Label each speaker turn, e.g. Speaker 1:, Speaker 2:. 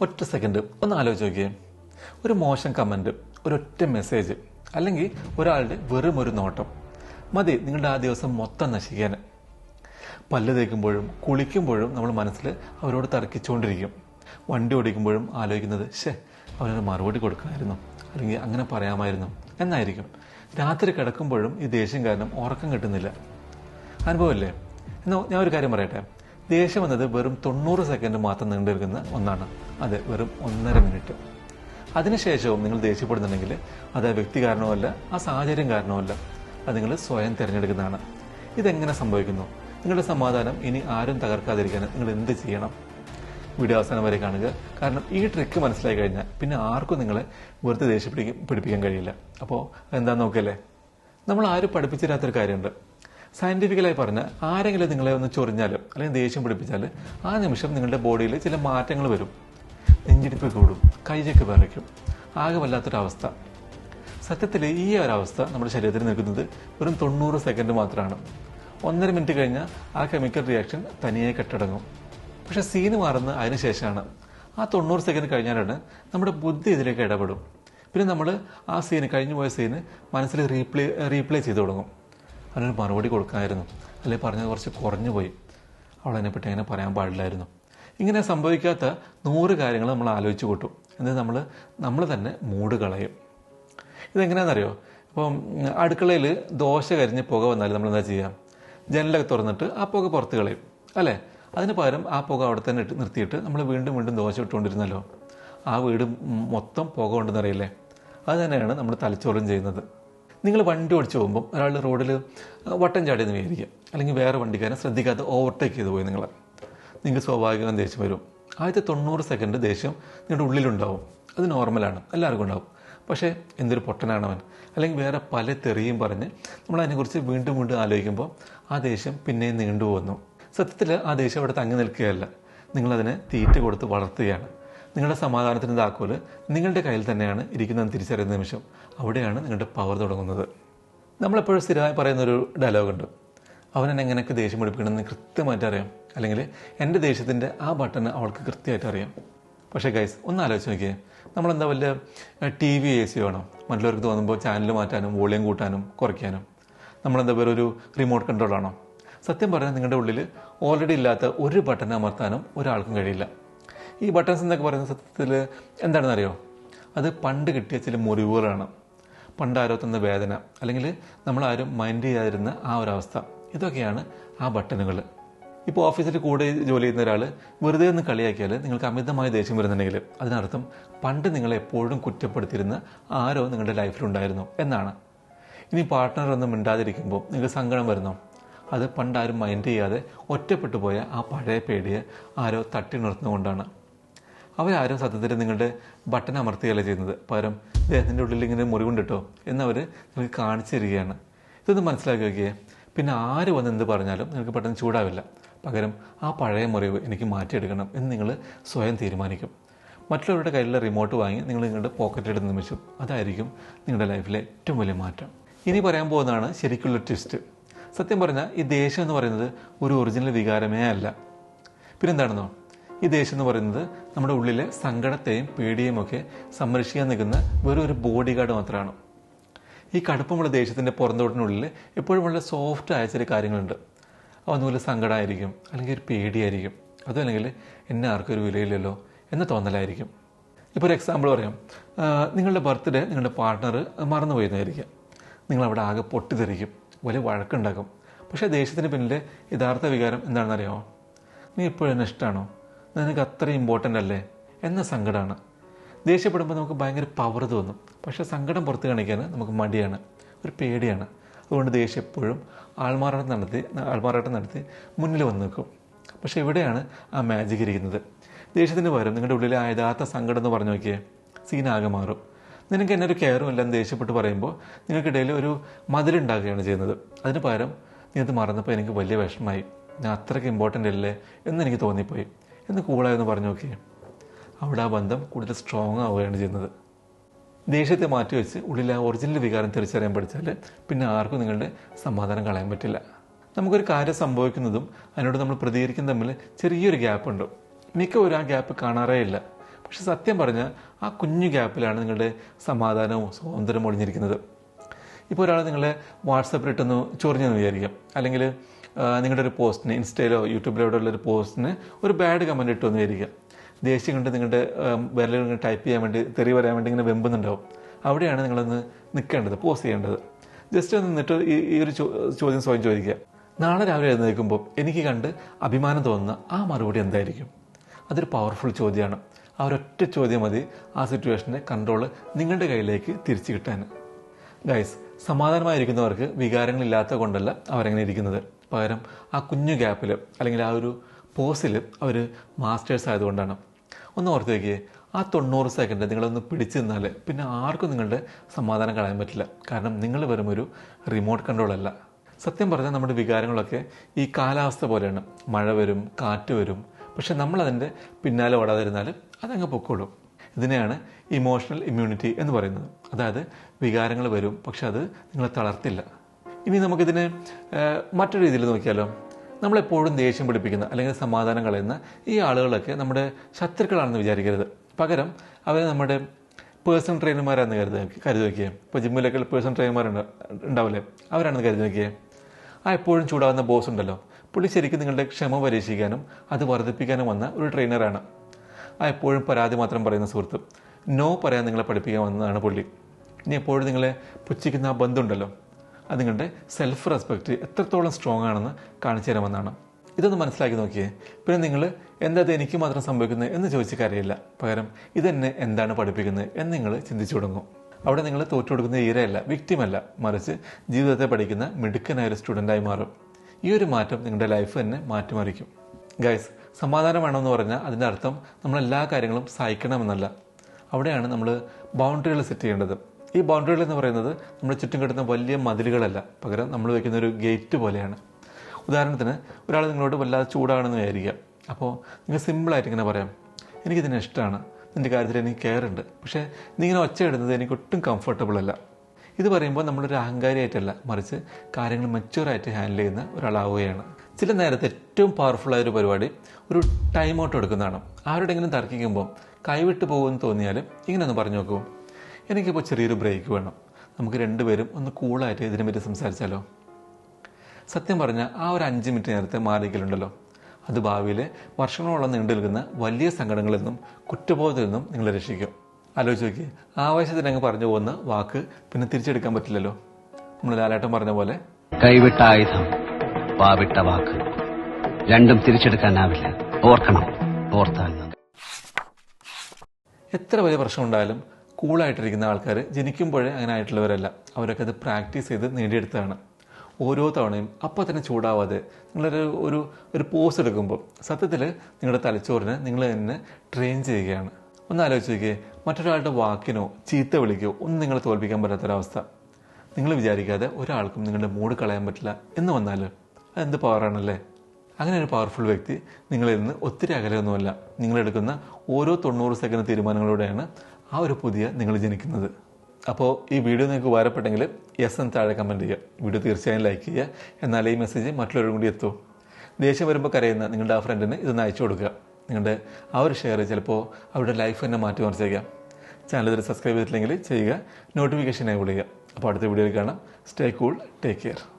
Speaker 1: ഒറ്റ സെക്കൻഡ് ഒന്ന് ആലോചിച്ച് നോക്കിയേ. ഒരു മോശം കമന്റ് ഒരൊറ്റ മെസ്സേജ് അല്ലെങ്കിൽ ഒരാളുടെ വെറും ഒരു നോട്ടം. മതി നിങ്ങളുടെ ആ ദിവസം മൊത്തം നശിക്കാൻ. പല്ല് തേക്കുമ്പോഴും കുളിക്കുമ്പോഴും നമ്മൾ മനസ്സിൽ അവരോട് തർക്കിച്ചുകൊണ്ടിരിക്കും. വണ്ടി ഓടിക്കുമ്പോഴും ആലോചിക്കുന്നത് ഷേ അവനൊരു മറുപടി കൊടുക്കാമായിരുന്നു അല്ലെങ്കിൽ അങ്ങനെ പറയാമായിരുന്നു. എന്നായിരിക്കും. രാത്രി കിടക്കുമ്പോഴും ഈ ദേഷ്യം കാരണം ഉറക്കം കിട്ടുന്നില്ല. അനുഭവമല്ലേ എന്നാൽ ഞാൻ ഒരു കാര്യം പറയട്ടെ. ദേഷ്യം എന്നത് വെറും തൊണ്ണൂറ് സെക്കൻഡ് മാത്രം നീണ്ടു നിൽക്കുന്ന ഒന്നാണ്. അത് വെറും ഒന്നര മിനിറ്റ്. അതിനുശേഷവും നിങ്ങൾ ദേഷ്യപ്പെടുന്നുണ്ടെങ്കിൽ അത് വ്യക്തി കാരണമല്ല ആ സാഹചര്യം കാരണമല്ല അത് നിങ്ങൾ സ്വയം തിരഞ്ഞെടുക്കുന്നതാണ്. ഇതെങ്ങനെ സംഭവിക്കുന്നു? നിങ്ങളുടെ സമാധാനം ഇനി ആരും തകർക്കാതിരിക്കാൻ നിങ്ങൾ എന്ത് ചെയ്യണം? വീഡിയോ അവസാനം വരെ കാണുക. കാരണം ഈ ട്രിക്ക് മനസ്സിലായി കഴിഞ്ഞാൽ പിന്നെ ആർക്കും നിങ്ങളെ വെറുതെ ദേഷ്യം പിടിപ്പിക്കാൻ കഴിയില്ല. അപ്പോൾ എന്താ നോക്കല്ലേ നമ്മൾ ആരും പഠിപ്പിച്ചിരാത്തൊരു കാര്യമുണ്ട്. സയന്റിഫിക്കലായി പറഞ്ഞാൽ ആരെങ്കിലും നിങ്ങളെ ഒന്ന് ചൊറിഞ്ഞാലും അല്ലെങ്കിൽ ദേഷ്യം പിടിപ്പിച്ചാൽ ആ നിമിഷം നിങ്ങളുടെ ബോഡിയിൽ ചില മാറ്റങ്ങൾ വരും. നെഞ്ചിടിപ്പ് കൂടും കൈയൊക്കെ വിറയ്ക്കും ആകെ വല്ലാത്തൊരവസ്ഥ. സത്യത്തിൽ ഈ ഒരവസ്ഥ നമ്മുടെ ശരീരത്തിൽ നിൽക്കുന്നത് വെറും തൊണ്ണൂറ് സെക്കൻഡ് മാത്രമാണ് ഒന്നര മിനിറ്റ് കഴിഞ്ഞാൽ ആ കെമിക്കൽ റിയാക്ഷൻ തനിയെ കെട്ടടങ്ങും. പക്ഷെ സീന് മാറുന്ന അതിനുശേഷമാണ് ആ തൊണ്ണൂറ് സെക്കൻഡ് കഴിഞ്ഞാലാണ് നമ്മുടെ ബുദ്ധി ഇതിലേക്ക് ഇടപെടും. പിന്നെ നമ്മൾ ആ സീന് കഴിഞ്ഞു പോയ സീന് മനസ്സിൽ റീപ്ലേ റീപ്ലേ ചെയ്തു തുടങ്ങും. അതിനൊരു മറുപടി കൊടുക്കാമായിരുന്നു അല്ലെങ്കിൽ പറഞ്ഞത് കുറച്ച് കുറഞ്ഞു പോയി. അവൾ അതിനെപ്പറ്റി അങ്ങനെ പറയാൻ പാടില്ലായിരുന്നു. ഇങ്ങനെ സംഭവിക്കാത്ത നൂറ് കാര്യങ്ങൾ നമ്മൾ ആലോചിച്ച് കൂട്ടും. എന്നിട്ട് നമ്മൾ നമ്മൾ തന്നെ മൂട് കളയും. ഇതെങ്ങനെയാണെന്നറിയോ? ഇപ്പം അടുക്കളയിൽ ദോശ കരിഞ്ഞ് പുക വന്നാൽ നമ്മൾ എന്താ ചെയ്യാം? ജനലൊക്കെ തുറന്നിട്ട് ആ പുക പുറത്ത് കളയും. അല്ലേ? അതിന് പകരം ആ പുക അവിടെ തന്നെ ഇട്ട് നിർത്തിയിട്ട് നമ്മൾ വീണ്ടും വീണ്ടും ദോശ ഇട്ടുകൊണ്ടിരുന്നല്ലോ. ആ വീട് മൊത്തം പുക കൊണ്ടെന്നറിയില്ലേ? അത് തന്നെയാണ് നമ്മൾ തലച്ചോറും ചെയ്യുന്നത്. നിങ്ങൾ വണ്ടി ഓടിച്ചു പോകുമ്പോൾ ഒരാൾ റോഡിൽ വട്ടം ചാടിയെന്ന് വിചാരിക്കുക. അല്ലെങ്കിൽ വേറെ വണ്ടിക്കാരൻ ശ്രദ്ധിക്കാതെ ഓവർടേക്ക് ചെയ്തു പോയി നിങ്ങൾ നിങ്ങൾക്ക് സ്വാഭാവികം ദേഷ്യം വരും. ആദ്യത്തെ തൊണ്ണൂറ് സെക്കൻഡ് ദേഷ്യം നിങ്ങളുടെ ഉള്ളിലുണ്ടാവും. അത് നോർമലാണ് എല്ലാവർക്കും ഉണ്ടാവും. പക്ഷേ എന്തൊരു പൊട്ടനാണവൻ. അല്ലെങ്കിൽ വേറെ പല തെറിയും പറഞ്ഞ് നമ്മൾ അതിനെക്കുറിച്ച് വീണ്ടും വീണ്ടും ആലോചിക്കുമ്പോൾ ആ ദേഷ്യം പിന്നെയും നീണ്ടുപോകുന്നു. സത്യത്തിൽ ആ ദേഷ്യം അവിടെ തങ്ങി നിൽക്കുകയല്ല. നിങ്ങളതിനെ തീറ്റ കൊടുത്ത് വളർത്തുകയാണ്. നിങ്ങളുടെ സമാധാനത്തിന്റെ താക്കോൽ നിങ്ങളുടെ കയ്യിൽ തന്നെയാണ് ഇരിക്കുന്നതെന്ന് തിരിച്ചറിയുന്ന നിമിഷം അവിടെയാണ് നിങ്ങളുടെ പവർ തുടങ്ങുന്നത്. നമ്മളെപ്പോഴും സ്ഥിരമായി പറയുന്നൊരു ഡയലോഗ് ഉണ്ട്. എന്നെ എങ്ങനെയൊക്കെ ദേഷ്യം പിടിപ്പിക്കണമെന്ന് കൃത്യമായിട്ട് അറിയാം. അല്ലെങ്കിൽ എന്റെ ദേഷ്യത്തിന്റെ ആ ബട്ടൺ അവൾക്ക് കൃത്യമായിട്ട് അറിയാം. പക്ഷേ ഗൈസ് ഒന്ന് ആലോചിച്ച് നോക്കിയേ. നമ്മളെന്താ വല്ല ടി വി എ സി വേണം? മറ്റുള്ളവർക്ക് തോന്നുമ്പോൾ ചാനൽ മാറ്റാനും വോളിയം കൂട്ടാനും കുറയ്ക്കാനും. നമ്മളെന്താ പേര് ഒരു റിമോട്ട് കൺട്രോളാണോ സത്യം പറഞ്ഞാൽ നിങ്ങളുടെ ഉള്ളിൽ ഓൾറെഡി ഇല്ലാത്ത ഒരു ബട്ടൺ അമർത്താനും ഒരാൾക്കും കഴിയില്ല. ഈ ബട്ടൺസ് എന്നൊക്കെ പറയുന്ന സത്യത്തിൽ എന്താണെന്ന് അറിയോ അത് പണ്ട് കിട്ടിയ ചില മുറിവുകളാണ്. പണ്ട് ആരോ തന്ന വേദന അല്ലെങ്കിൽ നമ്മളാരും മൈൻഡ് ചെയ്യാതിരുന്ന ആ ഒരു അവസ്ഥ ഇതൊക്കെയാണ് ആ ബട്ടണുകൾ ഇപ്പോൾ ഓഫീസിൽ കൂടെ ജോലി ചെയ്യുന്ന ഒരാൾ വെറുതെ ഒന്ന് കളിയാക്കിയാൽ നിങ്ങൾക്ക് അമിതമായ ദേഷ്യം വരുന്നുണ്ടെങ്കിൽ അതിനർത്ഥം പണ്ട് നിങ്ങളെ എപ്പോഴും കുറ്റപ്പെടുത്തിയിരുന്ന ആരോ നിങ്ങളുടെ ലൈഫിലുണ്ടായിരുന്നു എന്നാണ്. ഇനി പാർട്ട്ണർ ഒന്നും നിങ്ങൾക്ക് സങ്കടം വരുന്നു? അത് പണ്ടാരും മൈൻഡ് ചെയ്യാതെ ഒറ്റപ്പെട്ടു പോയ ആ പഴയ പേടിയെ ആരോ തട്ടി നിർത്തുന്നതുകൊണ്ടാണ്. അവരാരും സത്യത്തിൽ നിങ്ങളുടെ ബട്ടൺ അമർത്തുകയല്ല ചെയ്യുന്നത്. പകരം ദേഹത്തിന്റെ ഉള്ളിൽ ഇങ്ങനെ മുറിവുണ്ടിട്ടോ എന്നവർ നിങ്ങൾക്ക് കാണിച്ചു തരികയാണ് ഇതൊന്ന് മനസ്സിലാക്കി നോക്കിയേ. പിന്നെ ആര് വന്ന് എന്ത് പറഞ്ഞാലും നിങ്ങൾക്ക് പെട്ടെന്ന് ചൂടാവില്ല. പകരം ആ പഴയ മുറിവ് എനിക്ക് മാറ്റിയെടുക്കണം എന്ന് നിങ്ങൾ സ്വയം തീരുമാനിക്കും. മറ്റുള്ളവരുടെ കയ്യിലുള്ള റിമോട്ട് വാങ്ങി നിങ്ങൾ നിങ്ങളുടെ പോക്കറ്റിലിടുന്ന നിമിഷം അതായിരിക്കും നിങ്ങളുടെ ലൈഫിലെ ഏറ്റവും വലിയ മാറ്റം. ഇനി പറയാൻ പോകുന്നതാണ് ശരിക്കുള്ള ട്വിസ്റ്റ് സത്യം പറഞ്ഞാൽ ഈ ദേഷ്യം എന്ന് പറയുന്നത് ഒരു ഒറിജിനൽ വികാരമേ അല്ല. പിന്നെന്താണെന്നോ? ഈ ദേഷ്യം എന്ന് പറയുന്നത് നമ്മുടെ ഉള്ളിലെ സങ്കടത്തെയും പേടിയെയും ഒക്കെ സംരക്ഷിക്കാൻ നിൽക്കുന്ന വെറും ഒരു ബോഡി ഗാർഡ് മാത്രമാണ്. ഈ കടുപ്പമുള്ള ദേഷ്യത്തിന്റെ പുറന്തോട്ടിനുള്ളിൽ എപ്പോഴും വളരെ സോഫ്റ്റ് ആയ ചില കാര്യങ്ങളുണ്ട്. അവ ഒന്നുമില്ല സങ്കടമായിരിക്കും അല്ലെങ്കിൽ ഒരു പേടിയായിരിക്കും. അതും അല്ലെങ്കിൽ എന്നെ ആർക്കും ഒരു വിലയില്ലല്ലോ എന്ന തോന്നലായിരിക്കും. ഇപ്പോൾ ഒരു എക്സാമ്പിൾ പറയാം. നിങ്ങളുടെ ബർത്ത്ഡേ നിങ്ങളുടെ പാർട്ട്ണർ നിങ്ങൾ നിങ്ങളവിടെ ആകെ പൊട്ടിത്തെറിക്കും വലിയ വഴക്കുണ്ടാക്കും. പക്ഷേ ദേഷ്യത്തിന് പിന്നിലെ യഥാർത്ഥ വികാരം എന്താണെന്നറിയാമോ? നീ എപ്പോഴും എന്നെ ഇഷ്ടമാണോ നിനക്ക് അത്ര ഇമ്പോർട്ടന്റ് അല്ലേ? എന്ന സങ്കടമാണ് ദേഷ്യപ്പെടുമ്പോൾ നമുക്ക് ഭയങ്കര പവർ തോന്നും. പക്ഷേ സങ്കടം പുറത്ത് കാണിക്കാൻ നമുക്ക് മടിയാണ്. ഒരു പേടിയാണ്. അതുകൊണ്ട് ദേഷ്യം എപ്പോഴും ആൾമാറാട്ടം നടത്തി ആൾമാറാട്ടം നടത്തി മുന്നിൽ വന്ന് നിൽക്കും. പക്ഷേ ഇവിടെയാണ് ആ മാജിക് ഇരിക്കുന്നത്? ദേഷ്യത്തിന് പകരം നിങ്ങളുടെ ഉള്ളിലെ ആ യഥാർത്ഥ സങ്കടം എന്ന് പറഞ്ഞു നോക്കിയേ. സീനാകെ മാറും. നിനക്ക് എന്നൊരു കെയറും എല്ലാം ദേഷ്യപ്പെട്ട് പറയുമ്പോൾ നിങ്ങൾക്കിടയിൽ ഒരു മതിലുണ്ടാക്കുകയാണ് ചെയ്യുന്നത്. അതിന് പകരം നീ അത് മറന്നപ്പോൾ എനിക്ക് വലിയ വിഷമമായി. ഞാൻ അത്രയ്ക്ക് ഇമ്പോർട്ടന്റ് അല്ലേ എന്ന് എനിക്ക് തോന്നിപ്പോയി. എന്ന് കൂളായെന്ന് പറഞ്ഞു നോക്കിയേ. അവിടെ ആ ബന്ധം കൂടുതൽ സ്ട്രോങ് ആവുകയാണ് ചെയ്യുന്നത്. ദേഷ്യത്തെ മാറ്റിവെച്ച് ഉള്ളിലെ ആ ഒറിജിനൽ വികാരം തിരിച്ചറിയാൻ പഠിച്ചാൽ പിന്നെ ആർക്കും നിങ്ങളുടെ സമാധാനം കളയാൻ പറ്റില്ല. നമുക്കൊരു കാര്യം സംഭവിക്കുന്നതും അതിനോട് നമ്മൾ പ്രതികരിക്കുന്ന തമ്മിൽ ചെറിയൊരു ഗ്യാപ്പ് ഉണ്ട്. മിക്കവരും ആ ഗ്യാപ്പ് കാണാറേ ഇല്ല. പക്ഷെ സത്യം പറഞ്ഞാൽ ആ കുഞ്ഞു ഗ്യാപ്പിലാണ് നിങ്ങളുടെ സമാധാനവും സ്വാതന്ത്ര്യം ഒളിഞ്ഞിരിക്കുന്നത്. ഇപ്പോൾ ഒരാൾ നിങ്ങളെ വാട്സപ്പിലിട്ടൊന്ന് ചൊറിഞ്ഞെന്ന് വിചാരിക്കാം. അല്ലെങ്കിൽ നിങ്ങളുടെ ഒരു പോസ്റ്റിന് ഇൻസ്റ്റയിലോ യൂട്യൂബിലോ ഇവിടെ ഉള്ള ഒരു പോസ്റ്റിന് ഒരു ബാഡ് കമന്റ് ഇട്ടു വന്നിരിക്കുക ദേഷ്യം കൊണ്ട് നിങ്ങളുടെ വിരലുകൾ ടൈപ്പ് ചെയ്യാൻ വേണ്ടി തെറി പറയാൻ വേണ്ടി ഇങ്ങനെ വെമ്പുന്നുണ്ടാവും. അവിടെയാണ് നിങ്ങളൊന്ന് നിൽക്കേണ്ടത് പോസ്റ്റ് ചെയ്യേണ്ടത്. ജസ്റ്റ് ഒന്ന് നിന്നിട്ട് ഈ ഈ ഒരു ചോദ്യം സ്വയം ചോദിക്കുക. നാളെ രാവിലെ എഴുന്നേൽക്കുമ്പോൾ എനിക്ക് കണ്ട് അഭിമാനം തോന്നുന്ന ആ മറുപടി എന്തായിരിക്കും? അതൊരു പവർഫുൾ ചോദ്യമാണ്. ആ ഒരൊറ്റ ചോദ്യം മതി ആ സിറ്റുവേഷന്റെ കൺട്രോൾ നിങ്ങളുടെ കയ്യിലേക്ക് തിരിച്ചു കിട്ടാൻ. ഗൈസ് സമാധാനമായിരിക്കുന്നവർക്ക് വികാരങ്ങളില്ലാത്ത കൊണ്ടല്ല അവരങ്ങനെ ഇരിക്കുന്നത്. പകരം ആ കുഞ്ഞു ഗ്യാപ്പിൽ അല്ലെങ്കിൽ ആ ഒരു പോസിൽ അവർ മാസ്റ്റേഴ്സ് ആയതുകൊണ്ടാണ്. ഒന്ന് ഓർത്ത് നോക്കിയേ ആ തൊണ്ണൂറ് സെക്കൻഡ് നിങ്ങളൊന്ന് പിടിച്ചു നിന്നാൽ പിന്നെ ആർക്കും നിങ്ങളുടെ സമാധാനം കളയാൻ പറ്റില്ല. കാരണം നിങ്ങൾ വെറും ഒരു റിമോട്ട് കൺട്രോൾ അല്ല. സത്യം പറഞ്ഞാൽ നമ്മുടെ വികാരങ്ങളൊക്കെ ഈ കാലാവസ്ഥ പോലെയാണ്. മഴ വരും കാറ്റ് വരും. പക്ഷെ നമ്മളതിന്റെ പിന്നാലെ ഓടാതിരുന്നാൽ അതങ്ങ് പൊക്കോളും. ഇതിനെയാണ് ഇമോഷണൽ ഇമ്മ്യൂണിറ്റി എന്ന് പറയുന്നത്. അതായത് വികാരങ്ങൾ വരും പക്ഷെ അത് നിങ്ങളെ തളർത്തില്ല. ഇനി നമുക്കിതിനെ മറ്റൊരു രീതിയിൽ നോക്കിയാലോ? നമ്മളെപ്പോഴും ദേഷ്യം പിടിപ്പിക്കുന്ന അല്ലെങ്കിൽ സമാധാനം കളയുന്ന ഈ ആളുകളൊക്കെ നമ്മുടെ ശത്രുക്കളാണെന്ന് വിചാരിക്കരുത്. പകരം അവരെ നമ്മുടെ പേഴ്സണൽ ട്രെയിനർമാരാണെന്ന് കരുതി കരുതി നോക്കിയേ. ഇപ്പോൾ ജിമ്മിലൊക്കെ പേഴ്സണൽ ട്രെയിനർമാരുണ്ട് ഉണ്ടാവില്ലേ? അവരാണെന്ന് കരുതി നോക്കിയേ. ആ എപ്പോഴും ചൂടാവുന്ന ബോസ് ഉണ്ടല്ലോ. പുള്ളി ശരിക്കും നിങ്ങളുടെ ക്ഷമ പരീക്ഷിക്കാനും അത് വർദ്ധിപ്പിക്കാനും വന്ന ഒരു ട്രെയിനറാണ്. ആ എപ്പോഴും പരാതി മാത്രം പറയുന്ന സുഹൃത്ത്. നോ പറയാൻ നിങ്ങളെ പഠിപ്പിക്കാൻ വന്നതാണ് പുള്ളി. ഇനി എപ്പോഴും നിങ്ങളെ പുച്ഛിക്കുന്ന ആ ബന്ധമുണ്ടല്ലോ അത് നിങ്ങളുടെ സെൽഫ് റെസ്പെക്റ്റ് എത്രത്തോളം സ്ട്രോങ് ആണെന്ന് കാണിച്ചു തരാമെന്നാണ്. ഇതൊന്ന് മനസ്സിലാക്കി നോക്കിയേ. പിന്നെ നിങ്ങൾ എന്താ എനിക്ക് മാത്രം സംഭവിക്കുന്നത് എന്ന് ചോദിച്ച് കാര്യമില്ല പകരം ഇതെന്നെ എന്താണ് പഠിപ്പിക്കുന്നത് എന്ന് നിങ്ങൾ ചിന്തിച്ചു തുടങ്ങും. അവിടെ നിങ്ങൾ തോറ്റു കൊടുക്കുന്ന ഈരയല്ല വിക്റ്റിമല്ല മറിച്ച് ജീവിതത്തെ പഠിക്കുന്ന മിടുക്കനായ ഒരു സ്റ്റുഡന്റായി മാറും. ഈ ഒരു മാറ്റം നിങ്ങളുടെ ലൈഫ് തന്നെ മാറ്റിമറിക്കും. ഗൈസ് സമാധാനം വേണമെന്ന് പറഞ്ഞാൽ അതിന്റെ അർത്ഥം നമ്മളെല്ലാ കാര്യങ്ങളും സഹിക്കണമെന്നല്ല. അവിടെയാണ് നമ്മൾ ബൗണ്ടറികൾ സെറ്റ് ചെയ്യേണ്ടത്. ഈ ബൗണ്ടറികൾ എന്ന് പറയുന്നത് നമ്മൾ ചുറ്റും കിട്ടുന്ന വലിയ മതിലുകളല്ല. പകരം നമ്മൾ വയ്ക്കുന്ന ഒരു ഗേറ്റ് പോലെയാണ്. ഉദാഹരണത്തിന് ഒരാൾ നിങ്ങളോട് വല്ലാതെ ചൂടാണെന്ന് വിചാരിക്കുക. അപ്പോൾ നിങ്ങൾ സിമ്പിളായിട്ട് ഇങ്ങനെ പറയാം എനിക്കിതിനെ ഇഷ്ടമാണ് നിന്റെ കാര്യത്തിൽ എനിക്ക് കെയർ ഉണ്ട്. പക്ഷേ നിങ്ങനെ ഒച്ചയിടുന്നത് എനിക്ക് ഒട്ടും കംഫർട്ടബിൾ അല്ല. ഇത് പറയുമ്പോൾ നമ്മളൊരു അഹങ്കാരിയായിട്ടല്ല. മറിച്ച് കാര്യങ്ങൾ മെച്യൂറായിട്ട് ഹാൻഡിൽ ചെയ്യുന്ന ഒരാളാവുകയാണ്. ചില നേരത്തെ ഏറ്റവും പവർഫുള്ളായ ഒരു പരിപാടി ഒരു ടൈം ഔട്ട് എടുക്കുന്നതാണ്. ആരോടെങ്കിലും തർക്കിക്കുമ്പോൾ കൈവിട്ട് പോകുമെന്ന് തോന്നിയാൽ ഇങ്ങനെ ഒന്ന് പറഞ്ഞു നോക്കൂ. എനിക്കിപ്പോൾ ചെറിയൊരു ബ്രേക്ക് വേണം. നമുക്ക് രണ്ടുപേരും ഒന്ന് കൂളായിട്ട് ഇതിനെപ്പറ്റി സംസാരിച്ചാലോ? സത്യം പറഞ്ഞാൽ ആ ഒരു അഞ്ച് മിനിറ്റ് നേരത്തെ മാറിയിക്കലുണ്ടല്ലോ അത് ഭാവിയിൽ വർഷങ്ങളോളം നീണ്ടു നിൽക്കുന്ന വലിയ സങ്കടങ്ങളിൽ നിന്നും കുറ്റബോധത്തിൽ നിന്നും നിങ്ങളെ രക്ഷിക്കും. ആലോചിച്ച് നോക്കി. ആവേശത്തിന് അങ്ങ് പറഞ്ഞു പോകുന്ന വാക്ക് പിന്നെ തിരിച്ചെടുക്കാൻ പറ്റില്ലല്ലോ. നമ്മൾ ലാലേട്ടൻ പറഞ്ഞ പോലെ.
Speaker 2: കൈവിട്ട ആയുധം വാവിട്ട വാക്ക്. രണ്ടും തിരിച്ചെടുക്കാനാവില്ല. ഓർക്കണം. ഓർത്താൽ
Speaker 1: എത്ര വലിയ പ്രശ്നം ഉണ്ടായാലും കൂളായിട്ടിരിക്കുന്ന ആൾക്കാർ ജനിക്കുമ്പോഴേ അങ്ങനെ ആയിട്ടുള്ളവരല്ല. അവരൊക്കെ അത് പ്രാക്ടീസ് ചെയ്ത് നേടിയെടുത്തതാണ്. ഓരോ തവണയും അപ്പം തന്നെ ചൂടാവാതെ നിങ്ങളൊരു ഒരു ഒരു പോസ് എടുക്കുമ്പോൾ സത്യത്തിൽ നിങ്ങളുടെ തലച്ചോറിനെ നിങ്ങൾ തന്നെ ട്രെയിൻ ചെയ്യുകയാണ്. ഒന്ന് ആലോചിച്ച് നോക്കിയേ മറ്റൊരാളുടെ വാക്കിനോ ചീത്ത വിളിക്കോ ഒന്നും നിങ്ങളെ തോൽപ്പിക്കാൻ പറ്റാത്തൊരവസ്ഥ. നിങ്ങൾ വിചാരിക്കാതെ ഒരാൾക്കും നിങ്ങളുടെ മൂഡ് കളയാൻ പറ്റില്ല എന്ന് വന്നാൽ അതെന്ത് പവറാണല്ലേ അങ്ങനെ ഒരു പവർഫുൾ വ്യക്തി നിങ്ങളിൽ നിന്ന് ഒത്തിരി അകലെയൊന്നുമല്ല. നിങ്ങളെടുക്കുന്ന ഓരോ തൊണ്ണൂറ് സെക്കൻഡ് തീരുമാനങ്ങളോടെയാണ് ആ ഒരു പുതിയ നിങ്ങൾ ജനിക്കുന്നത്. അപ്പോൾ ഈ വീഡിയോ നിങ്ങൾക്ക് ഉപകാരപ്പെട്ടെങ്കിൽ എസ് എന്ന് താഴെ കമന്റ് ചെയ്യുക. വീഡിയോ തീർച്ചയായും ലൈക്ക് ചെയ്യുക. എന്നാൽ ഈ മെസ്സേജ് മറ്റുള്ളവരും കൂടി എത്തും. ദേഷ്യം വരുമ്പോൾ കരയുന്ന നിങ്ങളുടെ ആ ഫ്രണ്ടിന് ഇതൊന്ന് അയച്ചു കൊടുക്കുക. നിങ്ങളുടെ ആ ഒരു ഷെയർ ചിലപ്പോൾ അവരുടെ ലൈഫ് തന്നെ മാറ്റി മറിച്ചേക്കാം. ചാനൽ ഇതിൽ സബ്സ്ക്രൈബ് ചെയ്തിട്ടില്ലെങ്കിൽ ചെയ്യുക. നോട്ടിഫിക്കേഷൻ എനേബിൾ ചെയ്യുക അപ്പോൾ അടുത്ത വീഡിയോയിൽ കാണാം. Stay cool take care